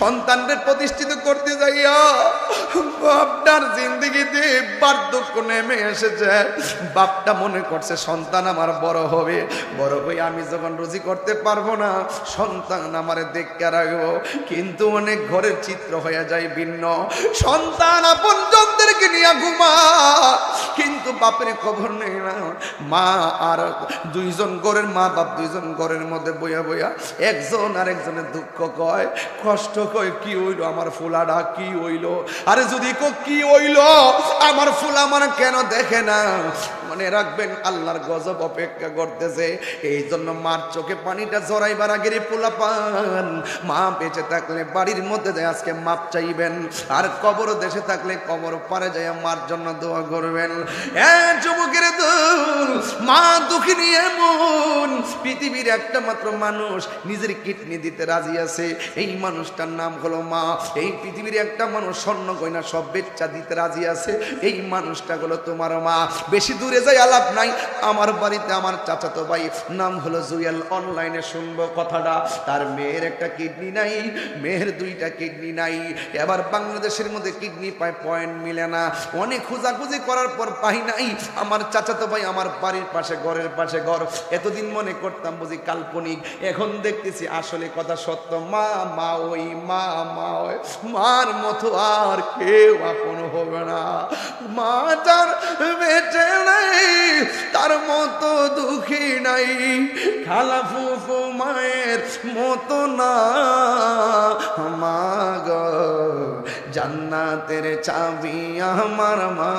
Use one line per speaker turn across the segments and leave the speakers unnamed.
সন্তানদের প্রতিষ্ঠিত করতে যাইয়া আপনার জিন্দগিতে বার্ধক্য নেমে এসেছে। বাপটা মনে করছে, সন্তান আমার বড় হবে, বড় হয়ে আমি যখন রুজি করতে পারব না, সন্তান আমারে দেখতে রাখব। কিন্তু অনেক ঘরের চিত্র হয়ে যায় ভিন্ন। সন্তান আপন জনদেরকে নিয়ে ঘুমা কিন্তু বাপের খবর নেই না। মা আর দুইজন ঘরের মা বাপ দুইজন ঘরের মধ্যে বইয়া বইয়া একজন আর একজনের দুঃখ কয়, কষ্ট কয়, কি হইল আমার ফুলাডা? কি হইল? আরে যদি কো কি হইল? আমার ফুল আমার কেন দেখে না? মনে রাখবেন, আল্লাহর গজব অপেক্ষা করতেছে। এই জন্য মার চোখে পানিটা জড়াইবার আগের পোলা পান। মা বেঁচে থাকলে বাড়ির মধ্যে যায় আজকে মাপ চাইবেন, আর কবর দেশে থাকলে কবর পারে যায় মার জন্য দোয়া করবেন। যুবকের দল, মা দুঃখিনী এমন, পৃথিবীর একটা মাত্র মানুষ নিজের কিডনি দিতে রাজি আছে। এই মানুষটার নাম হলো মা। এই পৃথিবীর একটা মানুষ স্বর্ণ, গয়না সব বেচ্চা দিতে রাজি আছে। এই মানুষটা হলো তোমার মা। বেশি দূরে যাই আলাপ নাই। আমার বাড়িতে আমার চাচাতো ভাই, নাম হলো জুয়েল। অনলাইনে শুনব কথাটা। তার মেয়ের একটা কিডনি নাই, মেয়ের দুইটা কিডনি নাই। এবার বাংলাদেশের মধ্যে কিডনি পায়, পয়েন্ট মিলে না। অনেক খোঁজাখুঁজি করার পর পাই নাই। আমার চাচাতো ভাই আমার বাড়ির পাশে, ঘরের পাশে ঘর। এতদিন মনে করতাম বুঝি কাল্পনিক। এখন দেখতেছি আসলে কথা সত্য। মা মা ওই, মা মা ওই। মার মতো আর কেউ আপন হবে না। মা যার বেঁচে নাই, তার মতো দুঃখী নাই। খালা ফুফু মায়ের মতো না। মা গো জান্নাতের চাবি আমার মা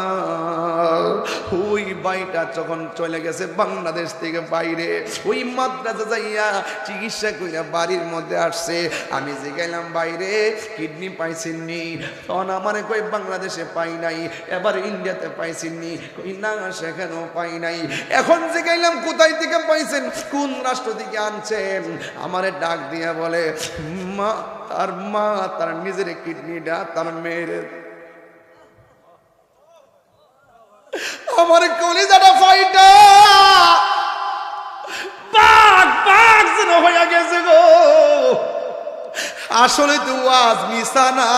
ওই বাইটা যখন চলে গেছে বাংলাদেশ থেকে বাইরে, ওই মাদ্রাসা যাইয়া চিকিৎসা কইরা বাড়ির মধ্যে আসছে। আমি যে গেলাম বাইরে, কিডনি পাইছিনি তখন আমার কই বাংলাদেশে পাই নাই, এবার ইন্ডিয়াতে পাইছিনি কই, না, সেখানেও পাই নাই। এখন যে গেলাম, কোথায় থেকে পাইছেন? কোন রাষ্ট্র থেকে আনছেন? আমারে ডাক দিয়া বলে, মা, তার মা, তার নিজের কিডনিটা তার মেয়ের। আমার কলিজাটা ফাইটা। বাঘ বাঘ যেন হইয়া গেছে গো। আসলে তো আজ মিশা না।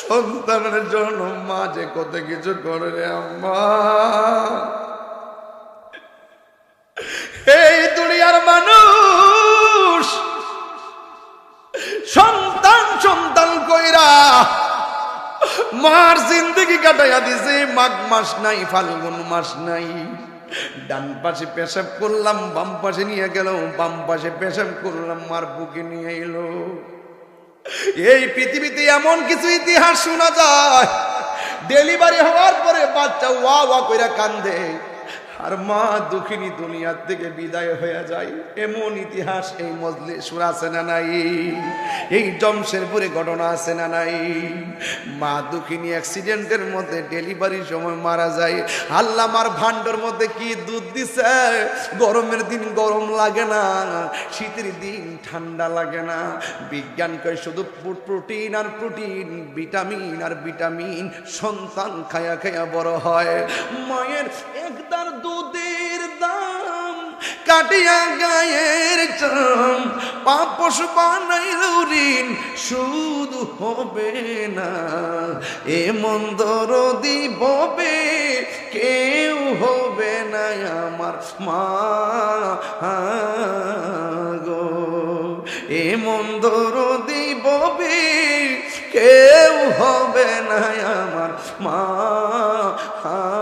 সন্তানের জন্য মা যে কত কিছু করে রে আম্মা। এই দুনিয়ার মানুষ মার জিন্দগি কাটাইয়া দিছে, মাঘ মাস নাই, ফাল্গুন মাস নাই। ডান পাশে পেশাব করলাম, বাম পাশে নিয়ে গেল, বাম পাশে পেশাব করলাম, মার বুকে নিয়ে এলো। এই পৃথিবীতে এমন কিছু ইতিহাস শোনা যায়, ডেলিভারি হওয়ার পরে বাচ্চা ওয়া ওয়া কইরা কান্দে। আর মা দুঃখিনী দুনিয়ার থেকে বিদায় হয়ে যায়। এমন ইতিহাস এই মজলে সুর আছে না নাই? এই জমশেরপুরে ঘটনা আছে না নাই? মা দুঃখিনী অ্যাক্সিডেন্টের মধ্যে ডেলিভারির সময় মারা যায়। আল্লাহ মার ভান্ডর মধ্যে কি দুধ দিছে? গরমের দিন গরম লাগে না, শীতের দিন ঠান্ডা লাগে না। বিজ্ঞান কয় শুধু প্রোটিন আর প্রোটিন, ভিটামিন আর ভিটামিন সন্তান খায়া খায়া বড় হয়। মায়ের একদার দুধের দাম কাটিয়া গায়ের চাম, পাপস বানাইল ঋণ, শুধু হবে না। এ মন্দর দিববে, কেউ হবে না আমার মা গো। এ মন্দর দিববে, কেউ হবে না আমার মা গো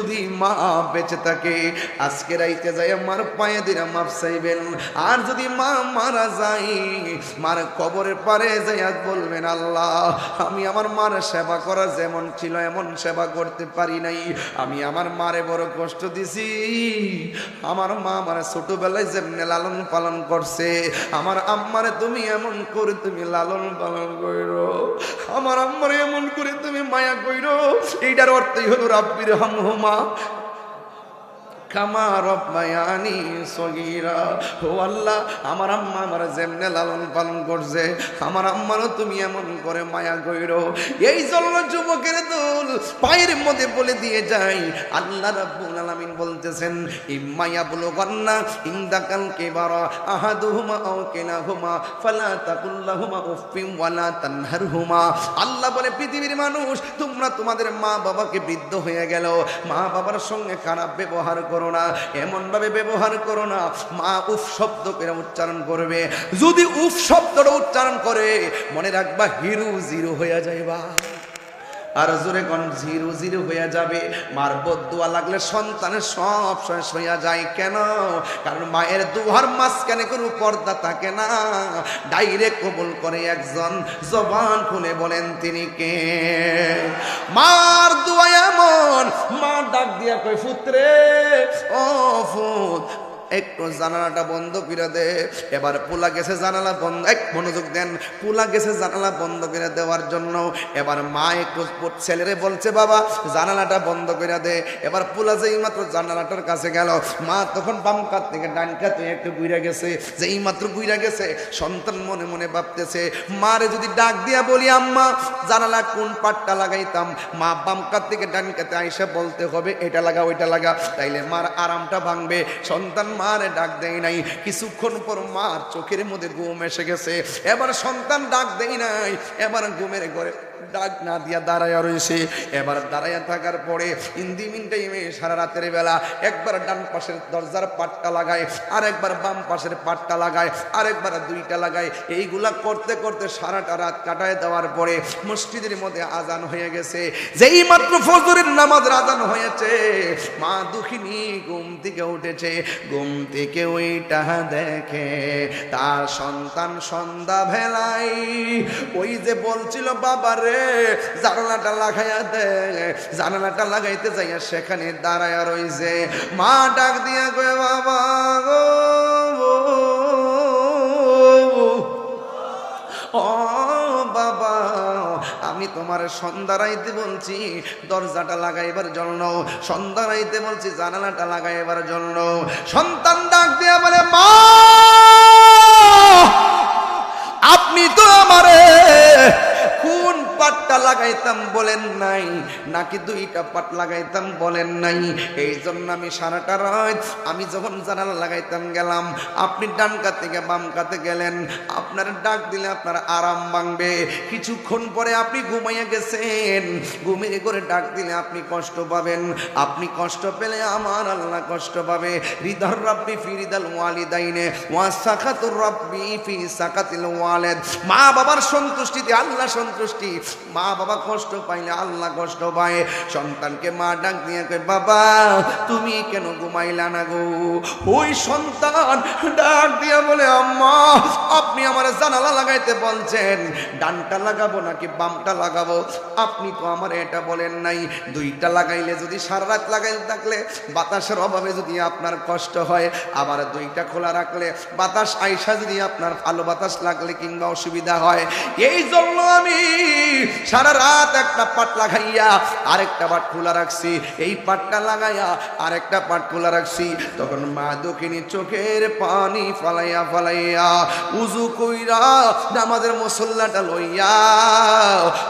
যদি মা বেঁচে থাকে, আজকে রাইতে যায় মার পায়ে দিরা মাপ চাইবেন। আর যদি মা মারা যায়, মার কবরের পারে যাইয়া বলবেন, আল্লাহ, আমি আমার মার সেবা করা যেমন ছিল, এমন সেবা করতে পারি নাই। আমি আমার মারে বড় কষ্ট দিছি। আমার মা আমার ছোটবেলায় যেমনি লালন পালন করছে, আমার আম্মারে তুমি এমন করে তুমি লালন পালন করো আমার আম্মারে এমন করে তুমি মায়া কইরো। এইটার অর্থই হলো রাব্বির বাবা কামা রব্বায়ানি ও আল্লাহ, আমার আম্মা আমার যেমনে লালন পালন করছে, আমার আম্মারও তুমি এমন করে মায়া এই জন্য যুবকের দল পায়ের মধ্যে বলে দিয়ে যাই। আল্লাহ রাব্বুল আলামিন বলতেছেন বুলো গন্না আহাদুহুমা আও কিলাহুমা ফালা তাকুল্লাহুমা উফফিন ওয়ালা আল্লাহ বলে, পৃথিবীর মানুষ, তোমরা তোমাদের মা বাবাকে বৃদ্ধ হয়ে গেল। মা বাবার সঙ্গে খারাপ ব্যবহার করো না এমন ভাবে ব্যবহার করো না। মা উফ শব্দ করে উচ্চারণ করবে। যদি উফ শব্দটা উচ্চারণ করে, মনে রাখবা হিরু জিরো হয়ে যাইবা। আর জোরে কোন জিরো জিরো হয়ে যাবে। মার বদুয়া লাগলে সন্তানের সব শেষ হইয়া যায়। কেন? কারণ মায়ের দুহার মাঝখানে কোনো পর্দা থাকে না। ডাইরেক্ট কবুল করে একজন জবান খুলে বলেন, তিনি কে? মার দুয়া এমন, মা ডাক দিয়া কই ফুত্রে ও ফুত একটু জানালাটা বন্ধ করে দে। এবার পোলা গেছে জানালা বন্ধ। এক মনোযোগ দেন। পোলা গেছে জানালা বন্ধ করে দেওয়ার জন্য। এবার মা একটু ছেলেরে বলছে, বাবা, জানালাটা বন্ধ করে দে। এবার পোলা যেই মাত্র জানালাটার কাছে গেল, মা তখন বাম কাত থেকে ডান কাতে একটু গুইরা গেছে। যেই মাত্র গুইরা গেছে, সন্তান মনে মনে ভাবতেছে, মারে যদি ডাক দিয়া বলি, আম্মা, জানালা কোন পাটটা লাগাইতাম? মা বাম কাত থেকে ডান কাতে আইসা বলতে হবে, এটা লাগা, ওইটা লাগা। তাইলে মার আরামটা ভাঙবে। সন্তান মারে ডাক দেয় নাই। কিছুক্ষণ পর মার চোখের মধ্যে ঘুম এসে গেছে। এবার সন্তান ডাক দেয় নাই। এবার ঘুমের ঘরে ডাক না দিয়া দাঁড়াইয়া রয়েছে এবার দাঁড়াইয়া থাকার পরে ইন্দি মিনটাইমে সারা রাতের বেলা একবার ডান পাশের দরজার পাটটা লাগায় আর একবার বাম পাশের পাটটা লাগায় আর একবার দুইটা লাগায়। এইগুলা করতে করতে সারাটা রাত কাটায় দেওয়ার পরে মসজিদের মধ্যে আজান হয়ে গেছে। যেই মাত্র ফজরের নামাজের আজান হয়েছে, মা দুঃখিনী ঘুম থেকে উঠেছে। ঘুম থেকে ওইটা দেখে তার সন্তান সন্ধ্যা ভেলায় ওই যে বলছিল বাবা রে, জানালাটা লাগাইয়া দে। জানালাটা লাগাইতে যাইয়া সেখানে দাঁড়ায়া রইছে। মা ডাক দিয়া কয়ে, বাবা গো বাবা, আমি তোমার সন্ধ্যারাইতে বলছি, দরজাটা লাগাইবার জন্য। সন্ধ্যারাইতে বলছি, জানালাটা লাগাইবার জন্য। সন্তান ডাক দিয়া বলে, মা, আপনি তো আমারে what পাটটা লাগাইতাম, বলেন নাই। নাকি দুইটা পাট লাগাইতাম, বলেন নাই। এই জন্য আমি সারাটা রাত, আমি যখন জানালা লাগাইতাম, গেলাম। আপনি ডান কাত থেকে বাম কাতে গেলেন। আপনার ডাক দিলে আপনার আরাম ভাঙবে। কিছুক্ষণ পরে আপনি ঘুমাইয়া গেছেন। ঘুমিয়ে করে ডাক দিলে আপনি কষ্ট পাবেন। আপনি কষ্ট পেলে আমার আল্লাহ কষ্ট পাবে। হৃদর রাব্বি ফি হৃদাল ওয়ালিদাইনে, ওয়া সাকাতুর রাব্বি ফি সাকাতিল ওয়ালিদ। মা বাবার সন্তুষ্টিতে আল্লাহ সন্তুষ্টি। মা বাবা কষ্ট পাইলে, আল্লাহ কষ্ট পায়। সন্তানকে মা ডাক দিয়ে কয়, বাবা, তুমি কেন ঘুমাইলা না গো? ওই সন্তান ডাক দিয়া বলে, আম্মা, আপনি আমার জানালা লাগাইতে বলছেন। ডানটা লাগাবো নাকি বামটা লাগাবো? আপনি তো আমার এটা বলেন নাই। দুইটা লাগাইলে যদি সারা রাত লাগাইলে থাকলে, বাতাসের অভাবে যদি আপনার কষ্ট হয়। আবার দুইটা খোলা রাখলে, বাতাস আইসা যদি আপনার ভালো বাতাস লাগলে কিংবা অসুবিধা হয়। এই জন্য আমি সারা রাত একটা পাট লাগাইয়া আরেকটা পাট খোলা রাখছি। এই পাটটা লাগাইয়া আরেকটা পাট খোলা রাখছি। তখন মা দক্ষিণী চোখের পানি ফালাইয়া ফালাইয়া উজু কইরা নামাজের মুসল্লাটা লইয়া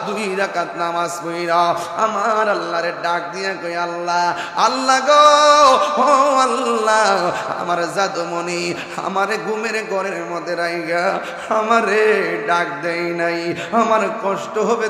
দুই রাকাত নামাজ কইরা আমার আল্লাহরে ডাক দিয়া কই আল্লাহ আল্লাহ গো, ও আল্লাহ, আমার জাদুমণি আমারে ঘুমের ঘরের মধ্যে রাইগা, আমারে ডাক দেই নাই, আমার কষ্ট হবে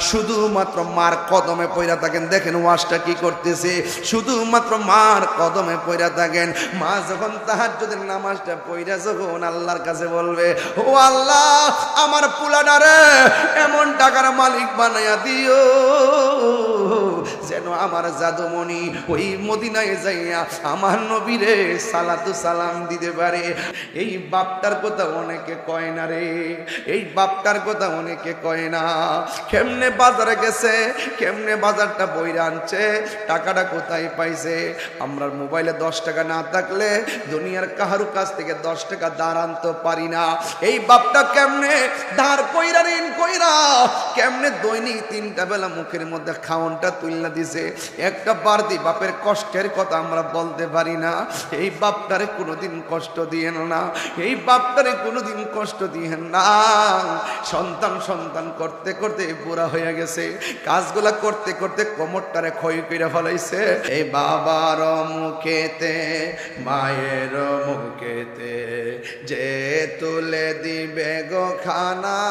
শুধুমাত্র মার কদমে পয়রা থাকেন। দেখেন ওয়াশটা কি করতেছে। শুধুমাত্র মার কদমে পয়রা থাকেন। মা যখন তাহার যদি নামাজটা পয়রা যখন আল্লাহর কাছে বলবে, ও আল্লাহ, আমার পুলাডারে এমন টাকার মালিক বানাইয়া দিও। যেন আমার জাদুমণি ওই মদিনায় যাইয়া আমার নবীরে সালাতু সালাম দিতে পারে। এই বাপটার কথা অনেকে কয় না রে, এই বাপটার কথা অনেকে কয় না। কেমনে বাজারে গেছে, কেমনে বাজারটা বইরা আনছে, টাকাটা কোথায় পাইছে? আমরা মোবাইলে দশ টাকা না থাকলে দুনিয়ার কাহারু কাছ থেকে দশ টাকা দাঁড় আনতে পারি না। এই বাপটা কেমনে দাঁড় কইরা ঋণ কইরা, কেমনে দৈনিক তিনটা বেলা মুখের মধ্যে খাওনটা তুলনা দিছে, একটা বারদি বাপের কষ্টের কথা আমরা বলতে পারি না। এই বাপটারে কোনোদিন কষ্ট দিয়েন না, এই বাপটারে কোনোদিন কষ্ট দিয়েন না। সন্তান সন্তান করতে করতে বুড়া হয়ে গেছে, কাজগুলা করতে করতে কোমরটারে ক্ষয় করে ফলাইছে। এই বাবার মুখেতে, মায়ের মুখেতে যে তুলে দিবে গো খানা।